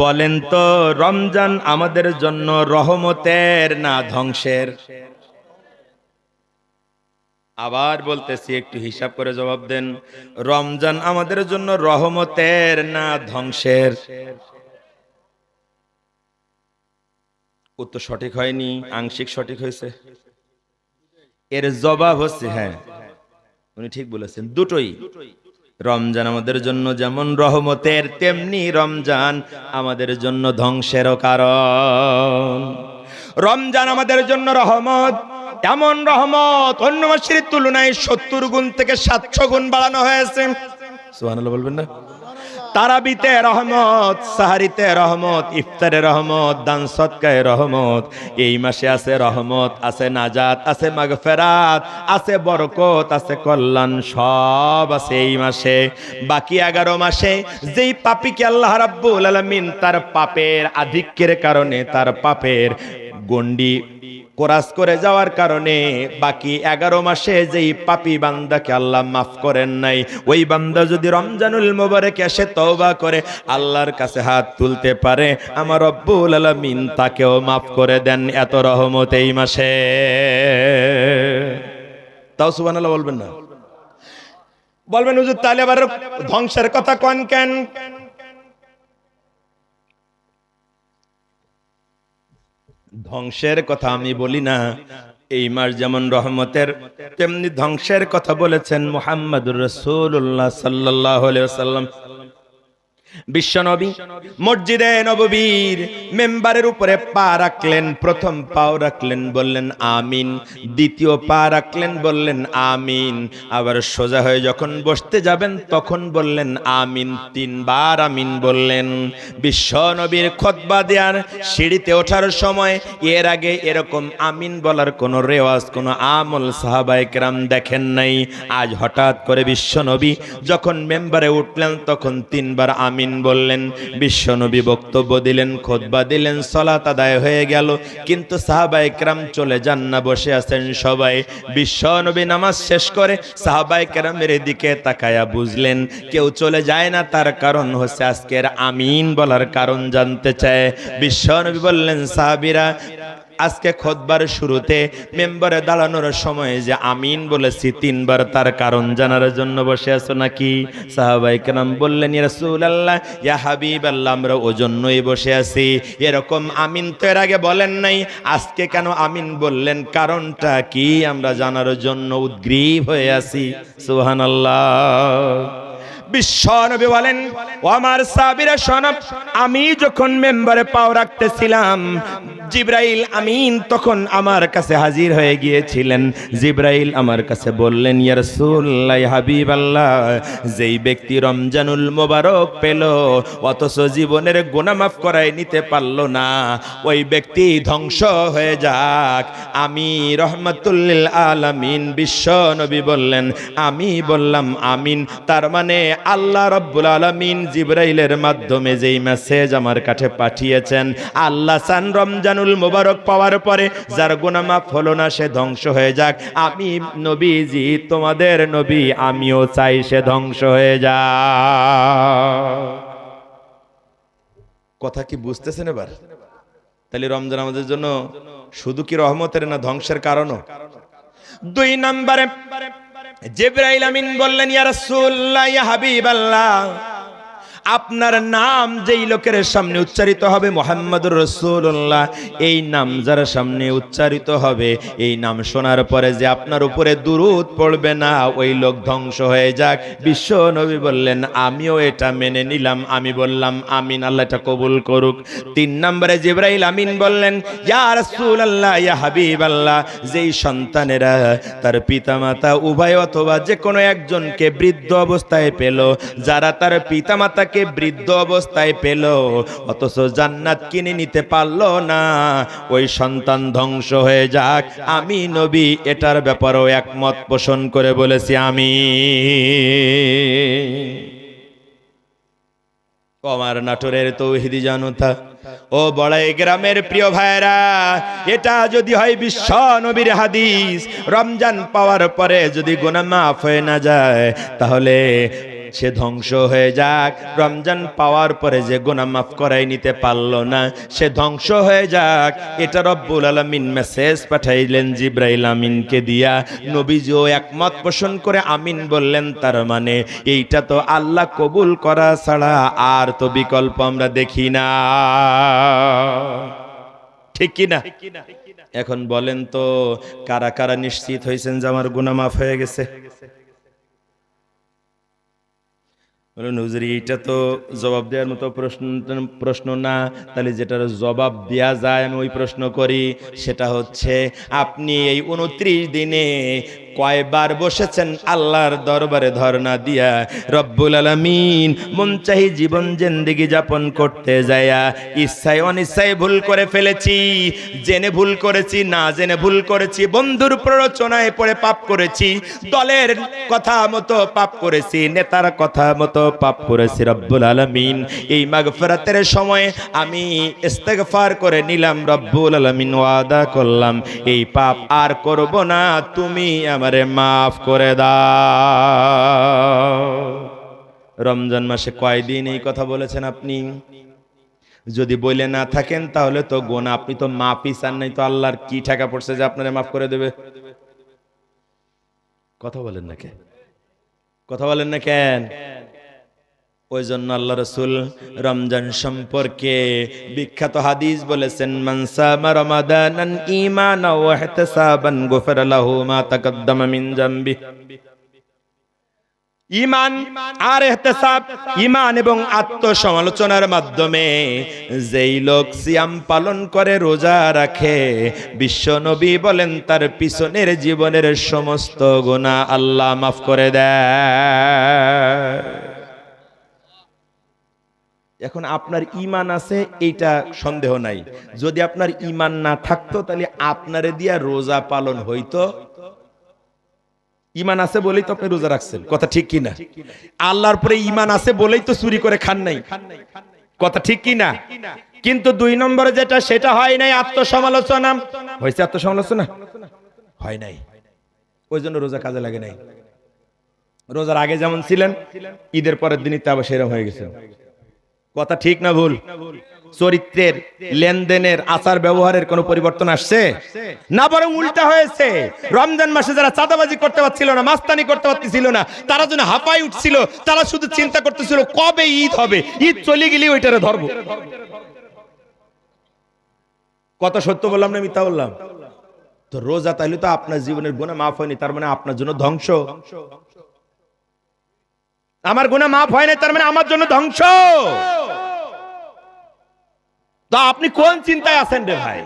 বলেন তো, রমজান আমাদের জন্য রহমতের না ধ্বংসের? আবার বলতেছি, একটু হিসাব করে জবাব দেন। রমজান আমাদের জন্য রহমতের না ধ্বংসের? উত্তর সঠিক হয়নি, আংশিক সঠিক হয়েছে। এর জবাব হচ্ছে হ্যাঁ। উনি ঠিক বলেছেন, দুটোই। রমজান আমাদের জন্য যেমন রহমতের, তেমনি রমজান আমাদের জন্য ধ্বংসেরও কারণ। রমজান আমাদের জন্য রহমত, এমন রহমত, অন্য মাসের তুলনায় সত্তর গুণ থেকে সাতশো গুণ বাড়ানো হয়েছে। সোহানাল্লাহ বলবেন না? তারাবিতে রহমত, সাহারিতে রহমত, ইফতারে রহমত, দান সৎকায় রহমত। এই মাসে আছে রহমত, আছে নাজাত, আছে মাগফেরাত, আছে বরকত, আছে কল্যাণ, সব আছে এই মাসে। বাকি এগারো মাসে যেই পাপিকে আল্লাহ রাব্বুল আলামিন তার পাপের আধিক্যের কারণে তার পাপের গন্ডি কোরাস করে যাওয়ার কারণে বাকি এগারো মাসে যেই পাপি বান্দাকে আল্লাহ মাফ করেন নাই, ওই বান্দা যদি রমজানুল মোবারকে এসে তওবা করে, আল্লাহর কাছে হাত তুলতে পারে, আমার রব্বুল আলামিন তাকেও মাফ করে দেন এত রহমত এই মাসে। তাও সুবহানাল্লাহ বলবেন না? বলবেন, হুজুর, তাহলে আবার ধ্বংসের কথা কন কেন? ধ্বংসের কথা আমি বলি না। এই মাস যেমন রহমতের, তেমনি ধ্বংসের কথা বলেছেন মোহাম্মদুর রসুল্লাহ সাল্লাহ সাল্লাম বিশ্বনবী, মসজিদে নববীর মেম্বারের উপরে পা রাখলেন, প্রথম পাও রাখলেন, বললেন আমিন, দ্বিতীয় পা রাখলেন, বললেন আমিন, আবার সোজা হয়ে যখন বসতে যাবেন তখন বললেন আমিন, তিনবার আমিন বললেন। বিশ্বনবীর খতবা দেওয়ার সিঁড়িতে ওঠার সময় এর আগে এরকম আমিন বলার কোনো রেওয়াজ, কোনো আমল সাহাবাইকরাম দেখেন নাই। আজ হঠাৎ করে বিশ্বনবী যখন মেম্বারে উঠলেন তখন তিনবার আমিন বললেন, বিশ্বনবী বক্তব্য দিলেন, খোদবা দিলেন, সলাত আদায় হয়ে গেল। কিন্তু সাহাবাইকরাম চলে যান না, বসে আছেন সবাই। বিশ্বনবী নামাজ শেষ করে সাহাবাইকরামের দিকে তাকায়া বুঝলেন, কেউ চলে যায় না, তার কারণ হচ্ছে আজকের আমিন বলার কারণ জানতে চায়। বিশ্বনবী বললেন, সাহাবিরা আজকে খোদবার শুরুতে মেম্বারে দাঁড়ানোর সময় যে আমিন বলেছি তিনবার তার কারণ জানার জন্য বসে আছো নাকি? সাহাবাই কেরাম বললেন রাসূল আল্লাহ ইয়া হাবিব আল্লাহ আমরা ওজন্যই বসে আছি। এরকম আমিন তো এর আগে বলেন নাই। আজকে কেন আমিন বললেন? কারণটা কি? আমরা জানার জন্য উদ্গ্রীব হয়ে আছি। সুবহানাল্লাহ। বিশ্বনবী বলেন, ও আমার সাবিরা সনব আমি যখন মেম্বারে পাও রাখতেছিলাম, জিব্রাইল আমিন তখন আমার কাছে হাজির হয়ে গিয়েছিলেন। জিব্রাইল আমার কাছে বললেন, ইয়া রাসূলুল্লাহ হাবিব আল্লাহ যেই ব্যক্তি রমজানুল মোবারক পেল, অথচ জীবনের গুনাহ মাফ করাই নিতে পারল না, ওই ব্যক্তি ধ্বংস হয়ে যাক। আমি রহমাতুল্লিল আলামিন বিশ্ব নবী বললেন, আমি বললাম আমিন, তার মানে আল্লাহ রব্বুল আলামিন জিব্রাইলের মাধ্যমে যেই মেসেজ আমার কাছে পাঠিয়েছেন, আল্লাহ সান রমজানুল মোবারক পাওয়ার পরে যার গুনাহ মাফ হলো না, সে ধ্বংস হয়ে যাক। আমি নবীজি, তোমাদের নবী, আমিও চাই সে ধ্বংস হয়ে যা কথা কি বুঝতেছেন এবার? তাহলে রমজান আমাদের জন্য শুধু কি রহমতের না ধ্বংসের কারণও? দুই নম্বরে জিব্রাইল আমিন বললেন ইয়া রাসূলুল্লাহ ইয়া হাবিবাল্লাহ। আপনার নাম যেই লোকের সামনে উচ্চারিত হবে মোহাম্মদুর রসুল্লাহ এই নাম যার সামনে উচ্চারিত হবে, এই নাম শোনার পরে যে আপনার উপরে দুরুদ পড়বে না, ওই লোক ধ্বংস হয়ে যাক। বিশ্ব নবী বললেন, আমিও এটা মেনে নিলাম। আমি বললাম, আমিন, আল্লাহ এটা কবুল করুক। তিন নম্বরে জিব্রাইল আমিন বললেন, ইয়া রাসূলুল্লাহ, ইয়া হাবিবাল্লাহ। যেই সন্তানেরা, তার পিতামাতা উভয় অথবা যে কোনো একজনকে বৃদ্ধ অবস্থায় পেল, যারা তার পিতামাতাকে বৃদ্ধ অবস্থায় পেল, অথচ জান্নাত কিনে নিতে পারল না। ওই সন্তান ধ্বংস হয়ে যাক। আমি নবী, এটার ব্যাপারেও একমত পোষণ করে বলেছি আমি ও আমার নাটোরের তৌহিদি জনতা, ও বড়াই গ্রামের প্রিয় ভাইরা এটা যদি হয় বিশ্ব নবীর হাদিস, রমজান পাওয়ার পরে যদি গোনা মাফ হয়ে না যায়, তাহলে সে ধ্বংস হয়ে যাক। রমজান পাওয়ার পরে যে গোনা মাফ করাই নিতে পারল না, সে ধ্বংস হয়ে যাক। এটা রব্বুল আলমিন মেসেজ পাঠাইলেন জিব্রাইল আমিনকে দিয়া। নবীজিও একমত পোষণ করে আমিন বললেন, তার মানে এইটা তো আল্লাহ কবুল করা ছাড়া আর তো বিকল্প আমরা দেখি না। ঠিক কি না? এখন বলেন তো, কারা কারা নিশ্চিত হয়েছেন যে আমার গুনাহ মাফ হয়ে গেছে? বলুন হুজুর, এইটা তো জবাব দেওয়ার মতো প্রশ্ন প্রশ্ন না। তাহলে যেটার জবাব দেওয়া যায়, আমি ওই প্রশ্ন করি। সেটা হচ্ছে, আপনি এই উনত্রিশ দিনে কয়বার বসেছেন আল্লাহর দরবারে ধর্ণা দিয়া, রব্বুল আলমিন মন চাহি জীবন জেন্দিগি যাপন করতে যায়া, ইচ্ছায় অনিচ্ছায় ভুল করে ফেলেছি, জেনে ভুল করেছি, না জেনে ভুল করেছি, বন্ধুর প্ররোচনায় পড়ে পাপ করেছি, দলের কথা মতো পাপ করেছি, নেতার কথা মতো পাপ করেছি, রব্বুল আলমিন। এই মাগফেরাতের সময় আমি ইস্তেগফার করে নিলাম, রব্বুল আলমিন ওয়াদা করলাম, এই পাপ আর করব না, তুমি আমারে মাফ করে দাও। রমজান মাসে কয়দিন এই কথা বলেছেন আপনি? যদি বলে না থাকেন তাহলে তো গোনা, আপনি তো মাফি চান নাই, তো আল্লাহর কি ঠেকা পড়ছে যে আপনারে মাফ করে দেবে? কথা বলেন না কেন? কথা বলেন না কেন? ওই জন্য আল্লাহ রসুল রমজান সম্পর্কে বিখ্যাত হাদিস বলেছেন মানসামা রমাদানান ঈমানা ওয়া ইহতিসাবান গুফিরা লাহু মা তাকদ্দামা মিন ইমান আর এহতেসাব ইমান এবং আত্মসমালোচনার মাধ্যমে যেই লোক সিয়াম পালন করে, রোজা রাখে, বিশ্ব নবী বলেন, তার পিছনের জীবনের সমস্ত গুণা আল্লাহ মাফ করে দেয়। এখন আপনার ইমান আছে, এইটা সন্দেহ নাই। যদি আপনার ইমান না থাকতো, তাহলে আপনারে দিয়া রোজা পালন হইতো। ইমান আছে বলেই তো আপনি রোজা রাখছেন, কথা ঠিক কি না? আল্লাহর পরে ইমান আছে বলেই তো চুরি করে খান নাই। কথা ঠিক কি না? কিন্তু দুই নম্বরে যেটা, সেটা হয় নাই আত্মসমালোচনা। হয়েছে আত্মসমালোচনা? হয় নাই। ওই জন্য রোজা কাজে লাগে নাই। রোজার আগে যেমন ছিলেন, ঈদের পরের দিনই তো আবার সেরকম হয়ে গেছে। কথা ঠিক না ভুল? চরিত্রের লেনদেনের আচার ব্যবহারের কোনো পরিবর্তন আসছে? না, বরং উল্টা হয়েছে। রমজান মাসে যারা চাঁদাবাজি করতে পারছিল না, মাস্তানি করতে পারতেছিল না, তারা যেন হাঁপাই উঠছিল, তারা শুধু চিন্তা করতেছিল, কবে ঈদ হবে? ঈদ চলে গেলে ওইটারে ধরবো। কত সত্য বললাম না মিথ্যা বললাম? তো রোজা তাইলে তো আপনার জীবনের গুণা মাফ হয়নি, তার মানে আপনার জন্য ধ্বংস। আমার গুণা মাফ হয় না তার মানে আমার জন্য ধ্বংস। তো আপনি কোন চিন্তায় আছেন রে ভাই?